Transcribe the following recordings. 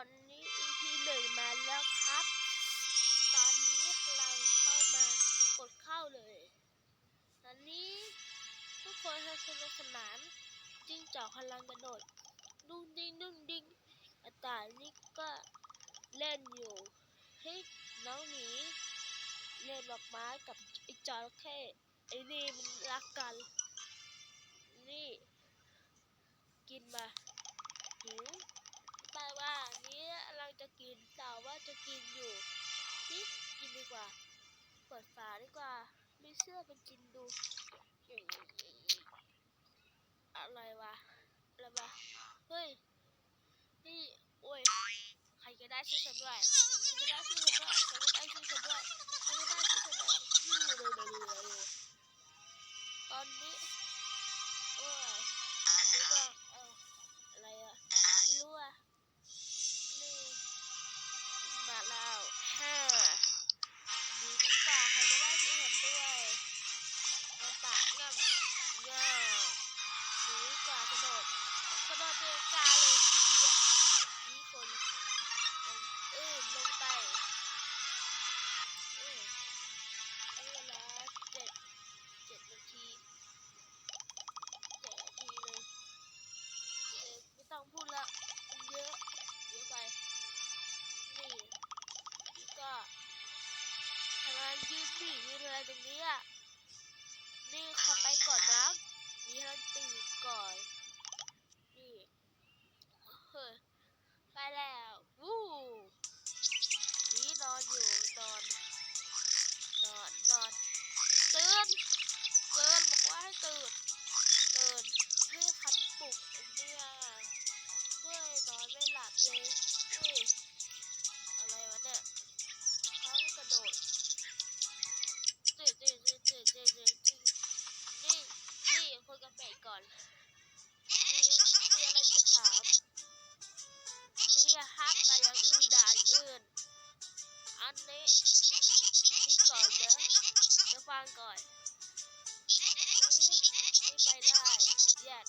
อนนี้ EP หนึ่งมาแล้วครับ ตอนนี้เราเข้ามากดเข้าเลย ตอนนี้ทุกคนสนุกสนานจิ้งจอกพลังกระโดดนุ่งดิ้งนุ่งดิ้งอาตายนี่ก็เล่นอยู่เฮ้ยน้องหมีเล่นดอกไม้กับไอ้จระเข้ไอ้นี่มันรักกัน นี่ กินมาหิว อ่านี้เราจะกินแต่ว่าจะกินอยู่นี่กินดีกว่าเปิดฝาดีกว่าไม่เชื่อไปกินดูอะไรวะอะไรวะเฮ้ยนี่โอ้ยใครก็ได้ช่วยฉันด้วยใครก็ได้ช่วยฉันด้วยใครก็ได้ช่วยฉันด้วย ด้วยกระปะง่ำง่าหรือกว่ากระโดดกระโดดเตียงกาเลย ตรงนี้อะนี่ขอไปก่อนนะนี่ให้ตื่นก่อน นี่เฮ้ยไปแล้ววู้นี่นอนอยู่นอนนอนนอนตื่นตื่นบอกว่าให้ตื่นตื่นเพื่อคันปลุกเนี่ยเพื่อนอนไม่หลับเลยเฮ้ย ตื่นตื่นตื่นตื่นตื่นตื่นนี่นี่คุยกับเป็ดก่อนมีมีอะไรจะถามนี่ฮักแต่ยังอื่นด่านอื่น อันนี้นี่ก่อนเด้อเดี๋ยวฟังก่อนนี่นี่ไปได้เย็ด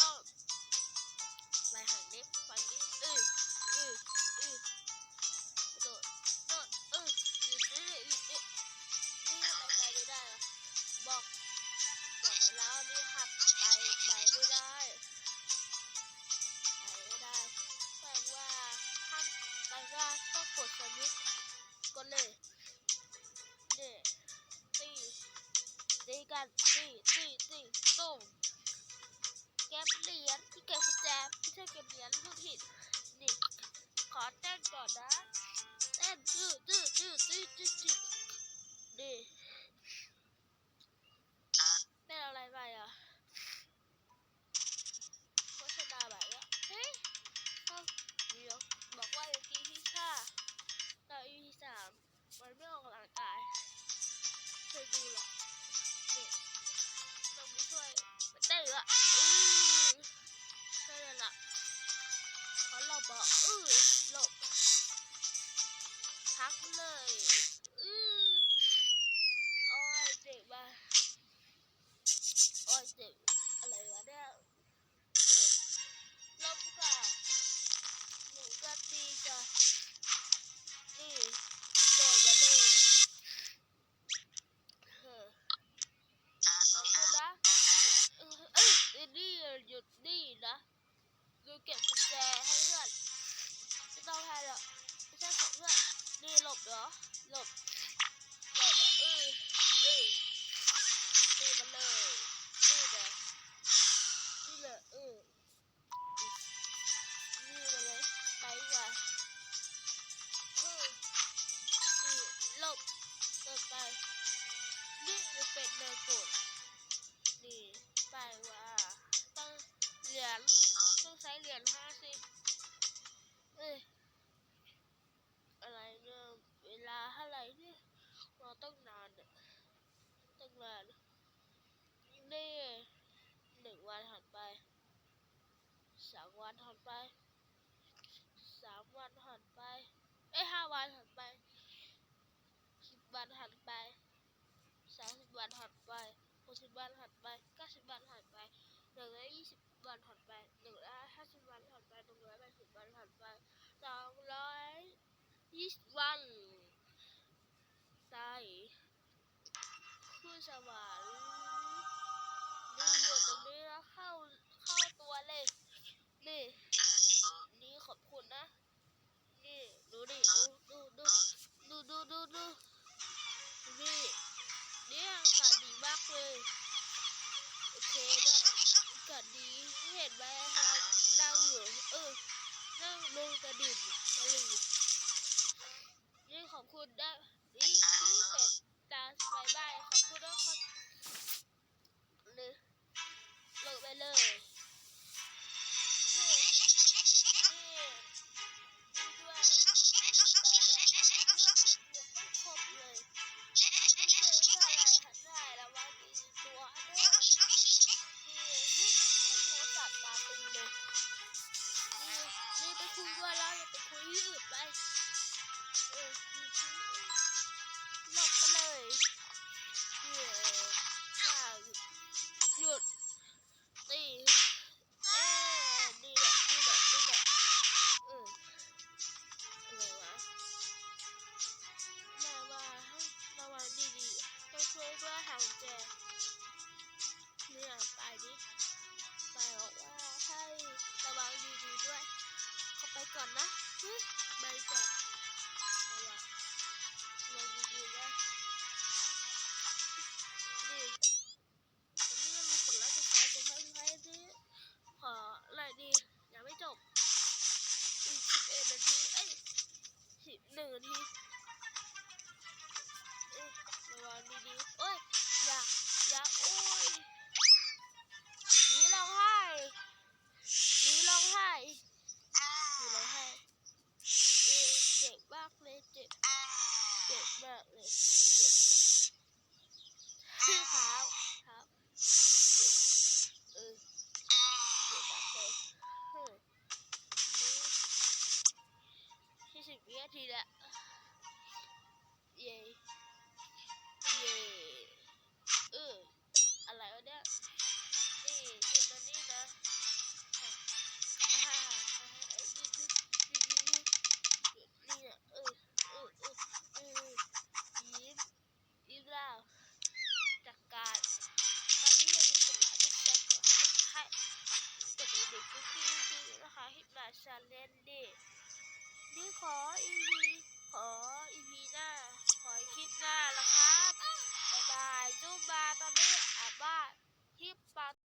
นี่ต้องไปหางนี้ฝั่งนี้เออเออเออโดดโดดเออหยุดนี่หยุดนี่นี่ไปไปไม่ได้หรอบอกบอกแล้วนี่หักไปไปไม่ได้ไปไม่ได้แปลว่าห้ามแปลว่าต้องกดสวิตช์กดเลยเนี่ยตีตีกันตีตีตีตุ้ม ก็บเหรียญที่เก็บกุญแจไม่ใช่เก็บเหรียญลูกผิดนี่ขอเต้นก่อนนะเต้นจืดจืดจืดจืดจืดจืดนี่ แบบว่าเออเออเลยเลยเลยเออเลยไปว่าเออตีลบต่อไปนี่เป็ดเลยกดนี่ไปว่าต้องเหรียญต้องใช้เหรียญห้าสิเออ ต้องนานเนี่ยต้งนานนี่หนึ่งวันผ่านไปสองวันผ่านไปสามวันผ่านไปเอ้ห้าวันผ่านไปสิบวันผ่านไปสามสิบวันผ่านไปหกสิบวันผ่านไปเก้าสิบวันผ่านไปหนึ่งร้อยยี่สิบวันผ่านไปหนึ่งร้อยห้าสิบวันผ่านไปหนึ่งร้อยแปดสิบวันผ่านไปสองร้อยยี่สิบวัน ตายขึ้นสวรรค์นี่อยู่ตรงนี้แล้วเข้าเข้าตัวเลย นี่นี่ขอบคุณนะ นี่ดูดิดูดูดูดูดูดูดูนี่เนี่ยอากาศดีมากเลยโอเคนะอากาศดีเห็นไหมเรานั่งอยู่เออนั่งลงกระดิ่งกระดิ่งนี่ขอบคุณนะ นี่คือเป็ดตาสบายบายขอบคุณนะครับเลยลงไปเลยนี่นี่นี่ด้วยนี่ไปเลยเลือกเก็บเงินต้องครบเลยไม่เคยได้อะไรหันได้แล้วว่าดีตัวเนี่ยนี่นี่นี่หนูสัตว์ตาตึงเลยนี่นี่ไปคุยด้วยแล้วอย่าไปคุยที่อื่นไป หลบไปเลยนี่ข้าหยุดหยุดตี นี่ข